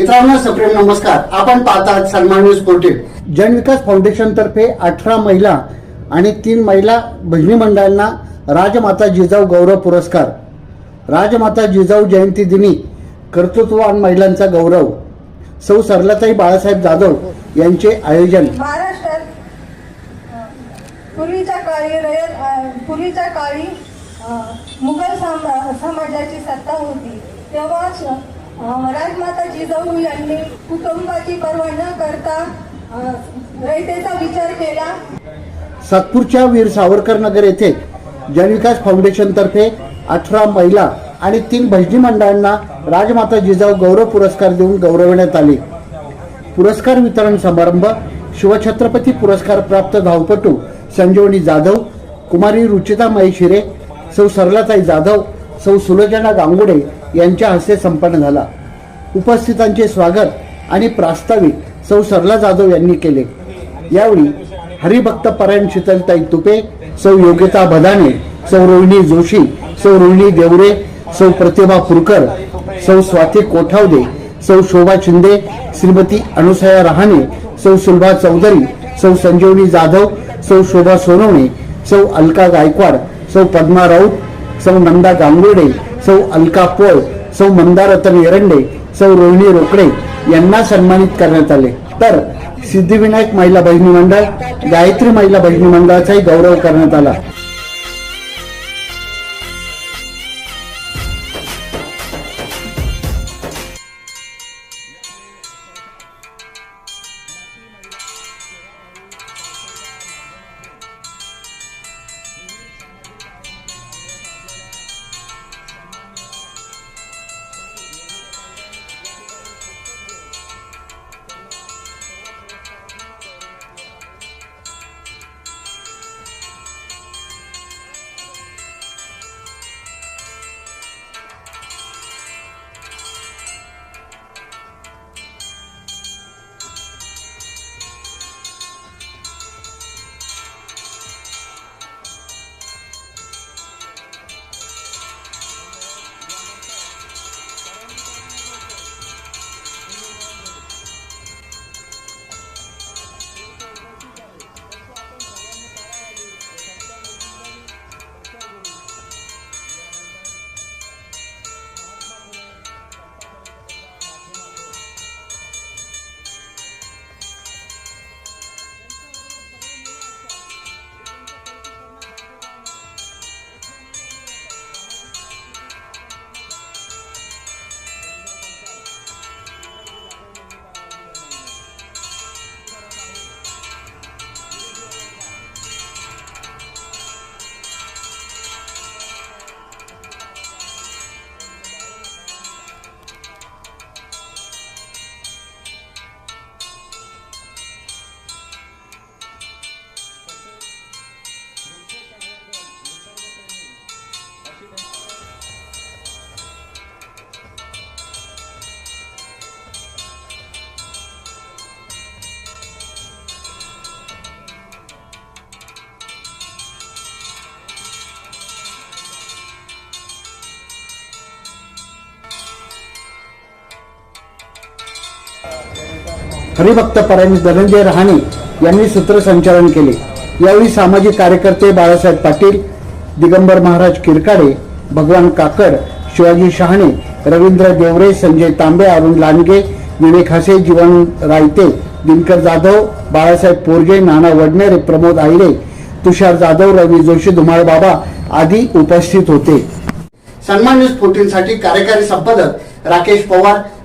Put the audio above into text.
मित्रांनो सप्रेम नमस्कार. आपण पाहतात सन्मान न्यूज फोर्टीन जनविकास फाउंडेशन तर्फे अठरा महिला आणि तीन महिला भजनी मंडळांना राजमाता जिजाऊ गौरव पुरस्कार. राजमाता जिजाऊ जयंती दिनी कर्तृत्ववान महिलांचा गौरव. सौ सरलाताई बाळासाहेब जाधव यांचे आयोजन. महाराष्ट्रात पूर्वीच्या काळी रयत पूर्वीच्या काळी मुघल समाजाची सत्ता होती. तेव्हा राजमाता जिजाऊ यांनी कुटुंबाची पर्वा न करता रयतेचा विचार केला. सातपूरच्या वीर सावरकर नगर येथे जनविकास फाउंडेशनतर्फे अठरा महिला आणि तीन भजनी मंडळांना राजमाता जिजाऊ गौरव पुरस्कार देऊन गौरवण्यात आले. पुरस्कार वितरण समारंभ शिवछत्रपती पुरस्कार प्राप्त धावपटू संजीवनी जाधव कुमारी रुचिता महेशिरे सौ सरलाताई जाधव सौ सुलोचना गांगुडे यांच्या हस्ते संपन्न झाला. उपस्थितांचे स्वागत आणि प्रास्ताविक सौ सरला जाधव यांनी केले. यावेळी हरिभक्त परायण शीतलताई तुपे सौ योगिता भदाने सौ रोहिणी जोशी सौ रोहिणी देवरे सौ प्रतिभा पुरकर सौ स्वाती कोठावदे सौ शोभा शिंदे श्रीमती अनुसया रहाणे सौ सुलभा चौधरी सौ संजीवनी जाधव सौ शोभा सोनवणे सौ अलका गायकवाड सौ पद्मा राऊत सौ नंदा गांगुर्डे सौ अलका पोळ सौ मंदारतन एरंडे सौ रोहिणी रोकडे यांना सन्मानित करण्यात आले. तर सिद्धिविनायक महिला भजनी मंडळ गायत्री महिला भजनी मंडळाचाही गौरव करण्यात आला. हरिभक्त परायण धनंजय रहाणे यांनी सूत्रसंचालन केले. यावेळी सामाजिक कार्यकर्ते बाळासाहेब पाटील दिगंबर महाराज किरकाडे भगवान काकड शिवाजी शहाणे रवींद्र देवरे संजय तांबे अरुण लांडगे विवेक हसे जीवन रायते दिनकर जाधव बाळासाहेब पोरगे नाना वडनेरे प्रमोद आईले तुषार जाधव रवी जोशी धुमाळ बाबा आदी उपस्थित होते. सन्मान न्यूज फोर्टीन साठी कार्यकारी संपादक राकेश पवार